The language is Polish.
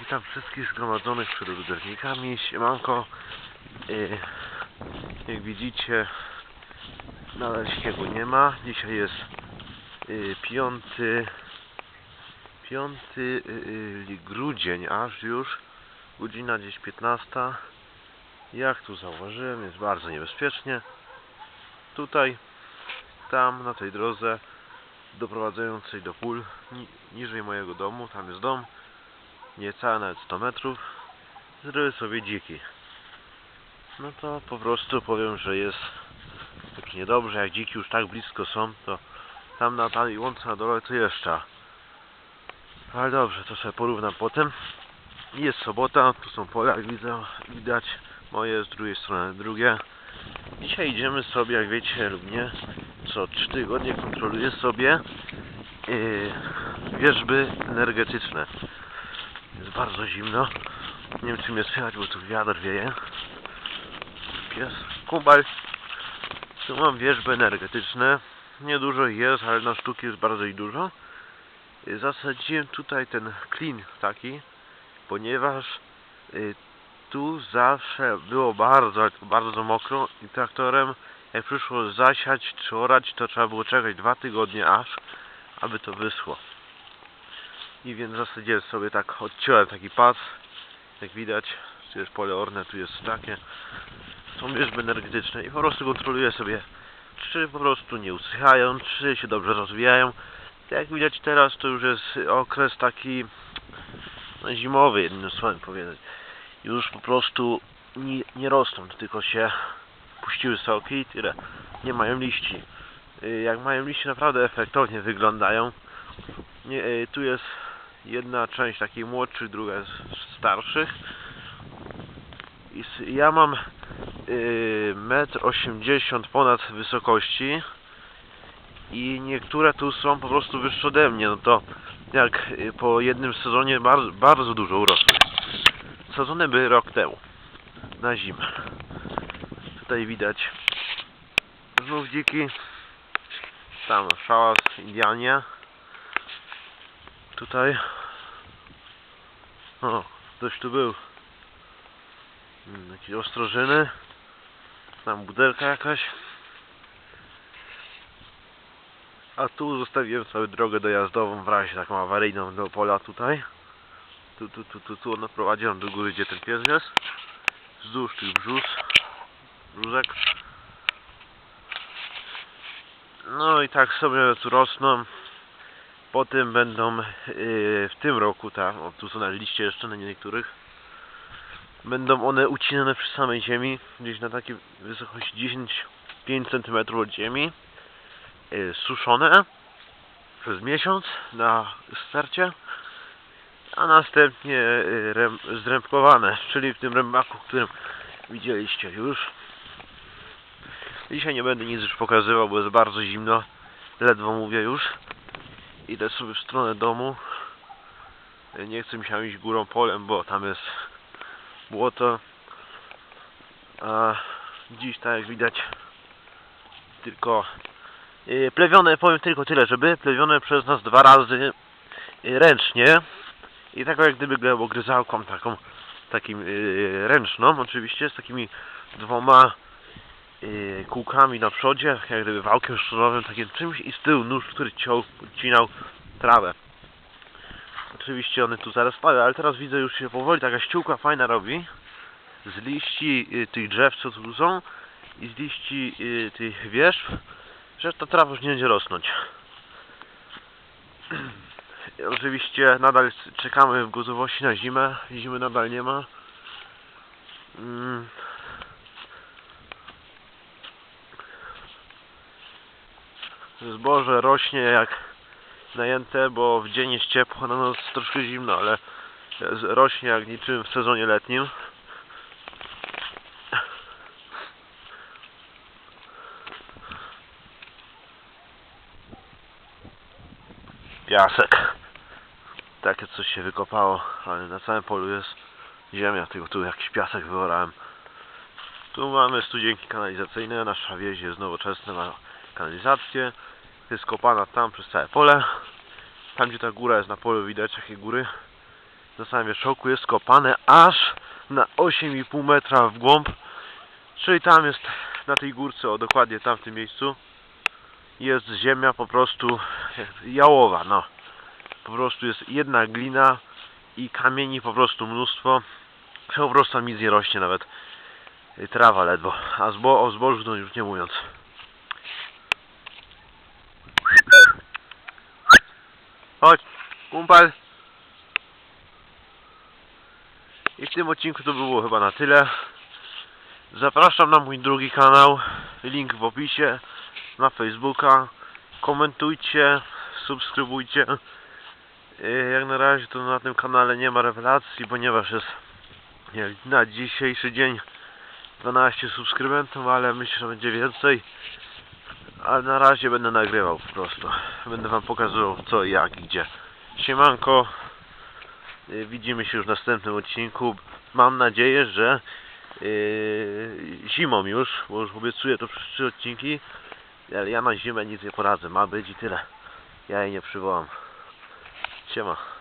Witam wszystkich zgromadzonych przed odbiornikami. Siemanko. Yy, jak widzicie, nadal śniegu nie ma. Dzisiaj jest yy, piąty, piąty yy, grudzień, aż już. Godzina gdzieś 15. Jak tu zauważyłem, jest bardzo niebezpiecznie. Tutaj, tam, na tej drodze doprowadzającej do pól, ni niżej mojego domu, tam jest dom niecałe nawet 100 metrów zryły sobie dziki. No to po prostu powiem, że jest tak niedobrze, jak dziki już tak blisko są to tam na tej łące na dole to jeszcze. Ale dobrze, to sobie porównam potem. Jest sobota, tu są pola jak widzę, widać. Moje, z drugiej strony drugie. Dzisiaj idziemy sobie, jak wiecie lub nie co 3 tygodnie kontroluję sobie yy, wierzby energetyczne jest bardzo zimno. Nie wiem czy mnie słychać, bo tu wiatr wieje. Pies. Kubal. Tu mam wieżby energetyczne. Niedużo jest, ale na sztuki jest bardzo i dużo. Y, Zasadziłem tutaj ten klin taki, ponieważ y, tu zawsze było bardzo, bardzo mokro i traktorem jak przyszło zasiać czy orać, to trzeba było czekać dwa tygodnie aż, aby to wyschło i więc zasadziłem sobie tak, odciąłem taki pas jak widać, tu jest pole orne, tu jest takie. Są wierzby energetyczne i po prostu kontroluję sobie czy po prostu nie usychają, czy się dobrze rozwijają. Jak widać teraz to już jest okres taki no, zimowy jednym słowem powiedzieć. Już po prostu nie, nie rosną, tylko się puściły soki i tyle. Nie mają liści. Y, jak mają liście naprawdę efektownie wyglądają. Nie, y, tu jest jedna część takich młodszych, druga starszych. I ja mam y, metr 80 ponad wysokości i niektóre tu są po prostu wyższe ode mnie, no to jak y, po jednym sezonie bardzo, bardzo dużo urosły. Sadzone były rok temu, na zimę. Tutaj widać znów dziki, tam szałas, Indianie. Tutaj. O, ktoś tu był. Mm, Jakieś ostrożyny. Tam budelka jakaś. A tu zostawiłem sobie drogę dojazdową w razie taką awaryjną do pola tutaj. Tu, tu, tu, tu, tu ona prowadzi ją do góry, gdzie ten pies jest. Wzdłuż tych brzus. Brzuzek. No i tak sobie tu rosną. Potem będą yy, w tym roku, tak, o, tu są na liście jeszcze na niektórych. Będą one ucinane przy samej ziemi, gdzieś na takiej wysokości 10-5 cm od ziemi. Yy, suszone przez miesiąc na starcie. A następnie rem, zrębkowane, czyli w tym rębaku, którym widzieliście już. Dzisiaj nie będę nic już pokazywał, bo jest bardzo zimno. Ledwo mówię już. Idę sobie w stronę domu. Nie chcę mi się iść górą polem, bo tam jest błoto. A dziś, tak jak widać, tylko yy, plewione, powiem tylko tyle, że były plewione przez nas dwa razy yy, ręcznie. I taką jak gdyby glebogryzałką taką, takim yy, ręczną, oczywiście, z takimi dwoma yy, kółkami na przodzie, jak gdyby wałkiem szczurowym, takim czymś i z tyłu nóż, który ciął, odcinał trawę. Oczywiście one tu zarastały, ale teraz widzę już się powoli taka ściółka fajna robi z liści yy, tych drzew, co tu są i z liści yy, tych wierzb, że ta trawa już nie będzie rosnąć. Oczywiście nadal czekamy w gotowości na zimę, zimy nadal nie ma. Zboże rośnie jak najęte, bo w dzień jest ciepło, na noc troszkę zimno, ale rośnie jak niczym w sezonie letnim. Piasek. Takie coś się wykopało, ale na całym polu jest ziemia, tylko tu jakiś piasek wyorałem. Tu mamy studzienki kanalizacyjne, nasza wieś jest nowoczesna, ma kanalizację. Jest kopana tam przez całe pole. Tam gdzie ta góra jest na polu widać jakie góry. na samym wierzchołku jest kopane aż na 8,5 metra w głąb. Czyli tam jest, na tej górce, o dokładnie tam w tym miejscu, jest ziemia po prostu jałowa, no. Po prostu jest jedna glina i kamieni po prostu mnóstwo. Po prostu tam nic nie rośnie nawet. Trawa ledwo, a zbo o zbożu to już nie mówiąc. Chodź, kumpel. I w tym odcinku to było chyba na tyle. Zapraszam na mój drugi kanał. Link w opisie. Na Facebooka. Komentujcie, subskrybujcie. Yy, Jak na razie to na tym kanale nie ma rewelacji, ponieważ jest na dzisiejszy dzień 12 subskrybentów, ale myślę, że będzie więcej. Ale na razie będę nagrywał po prostu. Będę wam pokazywał co jak i gdzie. Siemanko. Yy, Widzimy się już w następnym odcinku. Mam nadzieję, że yy, zimą już, bo już obiecuję to przez trzy odcinki. Ale ja na zimę nic nie poradzę. Ma być i tyle. Ja jej nie przywołam. Siema.